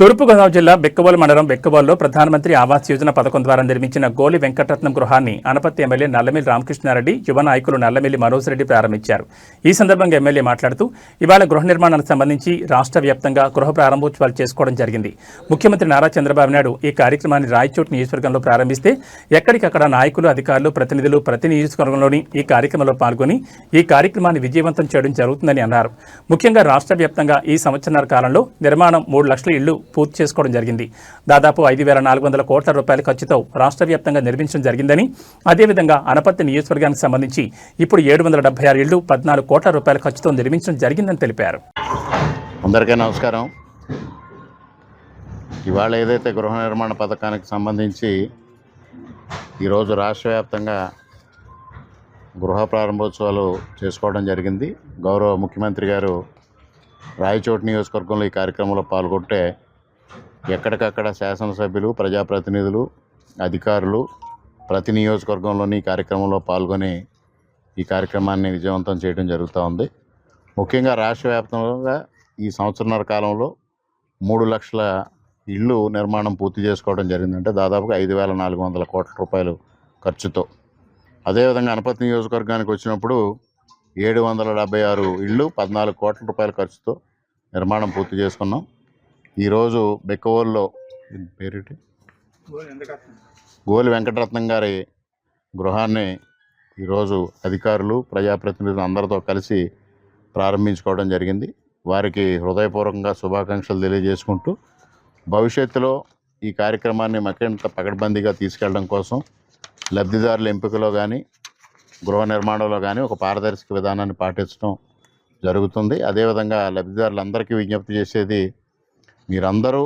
తూర్పుగోదావరి జిల్లా బెక్కబోలు మండలం బెక్కబోలులో ప్రధానమంత్రి ఆవాస్ యోజన పథకం ద్వారా నిర్మించిన గోలి వెంకటరత్నం గృహాన్ని అనపత్తి ఎమ్మెల్యే నల్లమిల్లి రామకృష్ణారెడ్డి యువ నాయకులు నల్లమిల్లి మనోజ్ రెడ్డి ప్రారంభించారు. ఈ సందర్భంగా ఎమ్మెల్యే మాట్లాడుతూ ఇవాళ గృహ నిర్మాణానికి సంబంధించి రాష్ట్ర వ్యాప్తంగా గృహ ప్రారంభోత్సవాలు చేసుకోవడం జరిగింది. ముఖ్యమంత్రి నారా చంద్రబాబు నాయుడు ఈ కార్యక్రమాన్ని రాయచోట్ నియోజకవర్గంలో ప్రారంభిస్తే ఎక్కడికక్కడ నాయకులు అధికారులు ప్రతినిధులు ప్రతి నియోజకవర్గంలోని ఈ కార్యక్రమంలో పాల్గొని ఈ కార్యక్రమాన్ని విజయవంతం చేయడం జరుగుతుందని అన్నారు. ముఖ్యంగా రాష్ట్ర వ్యాప్తంగా ఈ సంవత్సరాల కాలంలో నిర్మాణం మూడు లక్షల ఇళ్ళు పూర్తి చేసుకోవడం జరిగింది. దాదాపు ఐదు వేల నాలుగు వందల కోట్ల రూపాయల ఖర్చుతో రాష్ట్ర వ్యాప్తంగా నిర్మించడం జరిగిందని అదేవిధంగా అనపత్తి నియోజకవర్గానికి సంబంధించి ఇప్పుడు ఏడు వందల డెబ్బై ఆరు ఇళ్ళు పద్నాలుగు కోట్ల రూపాయల ఖర్చుతో నిర్మించడం జరిగిందని తెలిపారు. అందరికీ నమస్కారం. ఇవాళ ఏదైతే గృహ నిర్మాణ పథకానికి సంబంధించి ఈరోజు రాష్ట్ర వ్యాప్తంగా గృహ ప్రారంభోత్సవాలు చేసుకోవడం జరిగింది. గౌరవ ముఖ్యమంత్రి గారు రాయచోటి నియోజకవర్గంలో ఈ కార్యక్రమంలో పాల్గొంటే ఎక్కడికక్కడ శాసనసభ్యులు ప్రజాప్రతినిధులు అధికారులు ప్రతి నియోజకవర్గంలోని ఈ కార్యక్రమంలో పాల్గొని ఈ కార్యక్రమాన్ని విజయవంతం చేయడం జరుగుతూ ఉంది. ముఖ్యంగా రాష్ట్ర వ్యాప్తంగా ఈ సంవత్సరన్నర కాలంలో మూడు లక్షల ఇళ్ళు నిర్మాణం పూర్తి చేసుకోవడం జరిగిందంటే దాదాపుగా ఐదు వేల నాలుగు వందల కోట్ల రూపాయలు ఖర్చుతో. అదేవిధంగా అనపతి నియోజకవర్గానికి వచ్చినప్పుడు ఏడు వందల డెబ్బై ఆరు ఇళ్ళు పద్నాలుగు కోట్ల రూపాయల ఖర్చుతో నిర్మాణం పూర్తి చేసుకున్నాం. ఈరోజు బెక్కవోల్లో పేరేంటి? గోలి వెంకటరత్నం. గారి గృహాన్ని ఈరోజు అధికారులు ప్రజాప్రతినిధులు అందరితో కలిసి ప్రారంభించుకోవడం జరిగింది. వారికి హృదయపూర్వకంగా శుభాకాంక్షలు తెలియజేసుకుంటూ భవిష్యత్తులో ఈ కార్యక్రమాన్ని మరింత పకడ్బందీగా తీసుకెళ్ళడం కోసం లబ్ధిదారుల ఎంపికలో కానీ గృహ నిర్మాణంలో కానీ ఒక పారదర్శక విధానాన్ని పాటించడం జరుగుతుంది. అదేవిధంగా లబ్ధిదారులందరికీ విజ్ఞప్తి చేసేది మీరందరూ